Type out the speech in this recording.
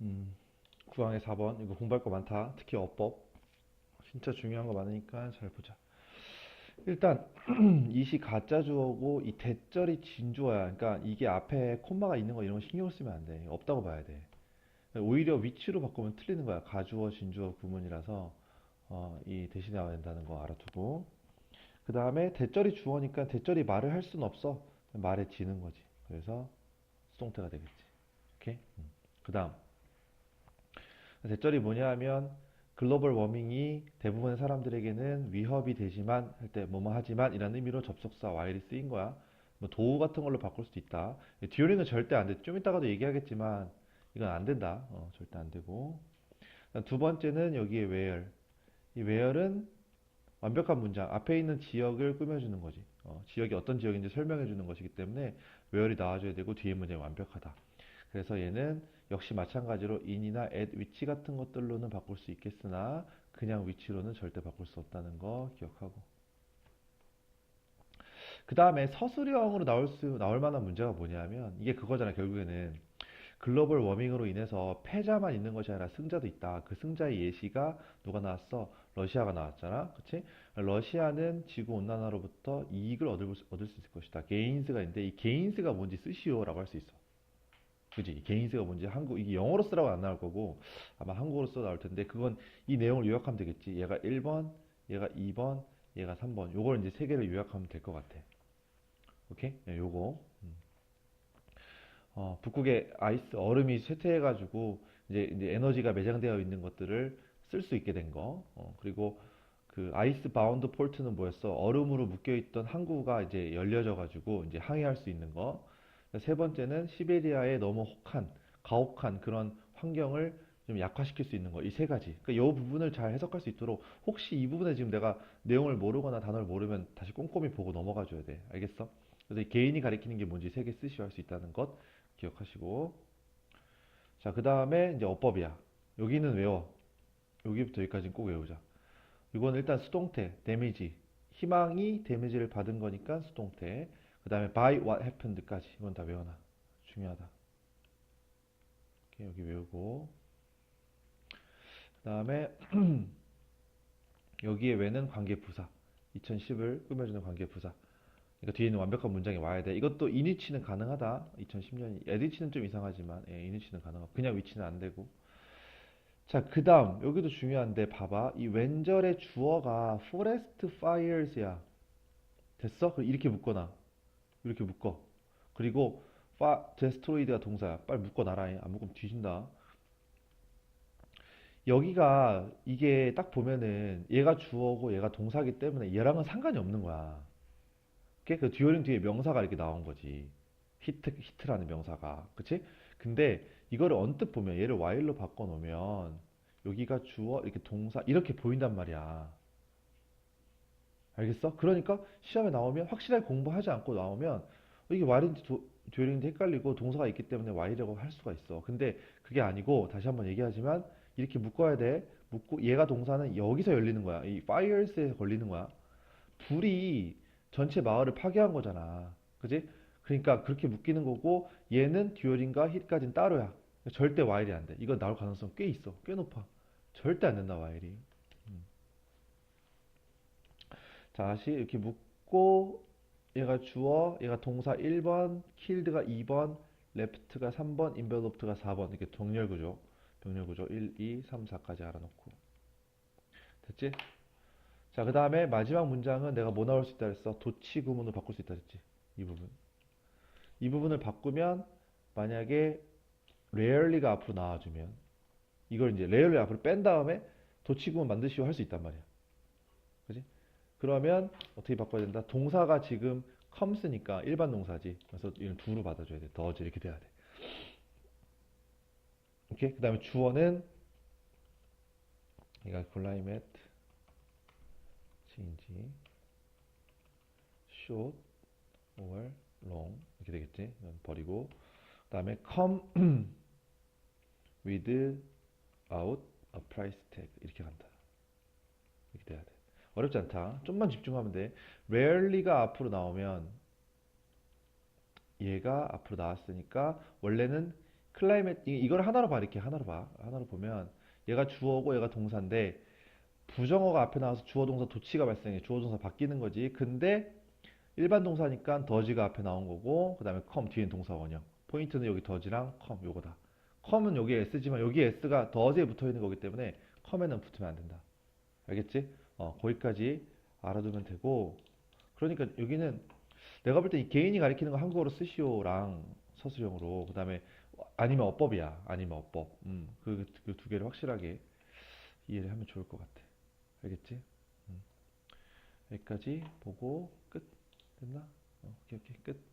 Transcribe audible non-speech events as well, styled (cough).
음, 9항의 4번 이거 공부할 거 많다. 특히 어법 진짜 중요한 거 많으니까 잘 보자. 일단 (clears throat) 이 시 가짜 주어고 이 대절이 진주어야. 그러니까 이게 앞에 콤마가 있는 거 이런 거 신경 쓰면 안 돼. 없다고 봐야 돼. 오히려 위치로 바꾸면 틀리는 거야. 가주어, 진주어 구문이라서 어, 이 대신에 와야 된다는 거 알아두고. 그 다음에 대절이 주어니까 대절이 말을 할 수는 없어. 말에 지는 거지. 그래서 수동태가 되겠지. 오케이? 그 다음. 대절이 뭐냐 하면 글로벌 워밍이 대부분의 사람들에게는 위협이 되지만 할 때 뭐뭐 하지만 이라는 의미로 접속사 while이 쓰인 거야. 뭐 도우 같은 걸로 바꿀 수도 있다. 듀오링은 절대 안 돼. 좀 이따가도 얘기하겠지만 이건 안 된다. 어, 절대 안 되고. 두 번째는 여기에 where. 이 where은 완벽한 문장. 앞에 있는 지역을 꾸며주는 거지. 어, 지역이 어떤 지역인지 설명해 주는 것이기 때문에 where이 나와줘야 되고 뒤에 문장이 완벽하다. 그래서 얘는 역시 마찬가지로 in이나 at, 위치 같은 것들로는 바꿀 수 있겠으나 그냥 위치로는 절대 바꿀 수 없다는 거 기억하고 그 다음에 서술형으로 나올 수 나올 만한 문제가 뭐냐면 이게 그거잖아 결국에는 글로벌 워밍으로 인해서 패자만 있는 것이 아니라 승자도 있다. 그 승자의 예시가 누가 나왔어? 러시아가 나왔잖아. 그치? 러시아는 지구 온난화로부터 이익을 얻을 수, 얻을 수 있을 것이다. 게인스가 있는데 이 게인스가 뭔지 쓰시오 라고 할 수 있어. 그지? 개인세가 뭔지 한국 이게 영어로 쓰라고 안 나올 거고 아마 한국어로 써 나올 텐데 그건 이 내용을 요약하면 되겠지. 얘가 1번, 얘가 2번, 얘가 3번. 요걸 이제 세 개를 요약하면 될 것 같아. 오케이? 네, 요거. 음. 어, 북극의 아이스 얼음이 쇠퇴해 가지고 이제, 이제 에너지가 매장되어 있는 것들을 쓸 수 있게 된 거. 어, 그리고 그 아이스 바운드 폴트는 뭐였어? 얼음으로 묶여 있던 항구가 이제 열려져 가지고 이제 항해할 수 있는 거. 세 번째는 시베리아의 너무 혹한, 가혹한 그런 환경을 좀 약화시킬 수 있는 거. 이 세 가지. 그러니까 이 부분을 잘 해석할 수 있도록 혹시 이 부분에 지금 내가 내용을 모르거나 단어를 모르면 다시 꼼꼼히 보고 넘어가 줘야 돼. 알겠어? 그래서 이 개인이 가리키는 게 뭔지 세 개 쓰시오 할 수 있다는 것 기억하시고. 자, 그 다음에 이제 어법이야. 여기는 외워. 여기부터 여기까지는 꼭 외우자. 이건 일단 수동태, 데미지. 희망이 데미지를 받은 거니까 수동태. 그 다음에 by what happened까지 이건 다 외워놔. 중요하다. 여기 외우고. 그 다음에 (clears throat) 여기에 왜는 관계부사. 2010을 꾸며주는 관계부사. 그러니까 뒤에 있는 완벽한 문장이 와야 돼. 이것도 인위치는 가능하다. 2010년 에디치는 좀 이상하지만 예, 인위치는 가능하고. 그냥 위치는 안 되고. 자, 그 다음, 여기도 중요한데, 봐봐. 이 왼절의 주어가 forest fires야. 됐어? 이렇게 묶어놔. 이렇게 묶어. 그리고 파 데스트로이드가 동사야. 빨리 묶어 놔라. 안 묶으면 뒤진다. 여기가 이게 딱 보면은 얘가 주어고 얘가 동사기 때문에 얘랑은 상관이 없는 거야. 그 듀오링 뒤에 명사가 이렇게 나온 거지. 히트, 히트라는 명사가. 그치? 근데 이거를 언뜻 보면 얘를 while로 바꿔 놓으면 여기가 주어, 이렇게 동사, 이렇게 보인단 말이야. 알겠어? 그러니까 시험에 나오면 확실하게 공부하지 않고 나오면 이게 while인지 듀얼인지 헷갈리고 동사가 있기 때문에 while이라고 할 수가 있어. 근데 그게 아니고 다시 한번 얘기하지만 이렇게 묶어야 돼. 묶고 얘가 동사는 여기서 열리는 거야. 이 fires에 걸리는 거야. 불이 전체 마을을 파괴한 거잖아. 그지? 그러니까 그렇게 묶이는 거고 얘는 듀얼인과 hit까지는 따로야. 절대 while이 안 돼. 이거 나올 가능성 꽤 있어. 꽤 높아. 절대 안 된다, while이. 다시 이렇게 묶고 얘가 주어, 얘가 동사 1번, killed가 2번, left가 3번, enveloped가 4번 이렇게 동렬 구조, 병렬 구조 1, 2, 3, 4까지 알아놓고 됐지? 자, 그 다음에 마지막 문장은 내가 뭐 나올 수 있다 그랬어? 도치 구문으로 바꿀 수 있다 그랬지? 이 부분. 이 부분을 바꾸면 만약에 rarely가 앞으로 나와주면 이걸 이제 rarely 앞으로 뺀 다음에 도치 구문 만드시오 할 수 있단 말이야. 그러면 어떻게 바꿔야 된다? 동사가 지금 comes니까 일반 동사지. 그래서 이런 do로 받아줘야 돼. does 이렇게 돼야 돼. 오케이. 그 다음에 주어는 얘가 climate change, short or long 이렇게 되겠지. 버리고 그 다음에 come (clears throat) without a price tag 이렇게 간다. 이렇게 돼야 돼. 어렵지 않다. 좀만 집중하면 돼. rarely가 앞으로 나오면 얘가 앞으로 나왔으니까 원래는 클라이밋 이- 이걸 하나로 봐 이렇게 하나로 봐 하나로 보면 얘가 주어고 얘가 동사인데 부정어가 앞에 나와서 주어 동사 도치가 발생해 주어 동사 바뀌는 거지 근데 일반 동사니까 더지가 앞에 나온 거고 그 다음에 컴 뒤엔 동사 원형 포인트는 여기 더지랑 컴 요거다 컴은 여기 에 s지만 여기 s가 더즈에 붙어 있는 거기 때문에 컴에는 붙으면 안 된다 알겠지? 어 거기까지 알아두면 되고 그러니까 여기는 내가 볼 때 이 개인이 가리키는 거 한국어로 쓰시오랑 서술형으로 그 다음에 아니면 어법이야 아니면 어법 음, 그, 그 두 개를 확실하게 이해를 하면 좋을 것 같아 알겠지? 음. 여기까지 보고 끝 됐나? 어, 오케이 오케이 끝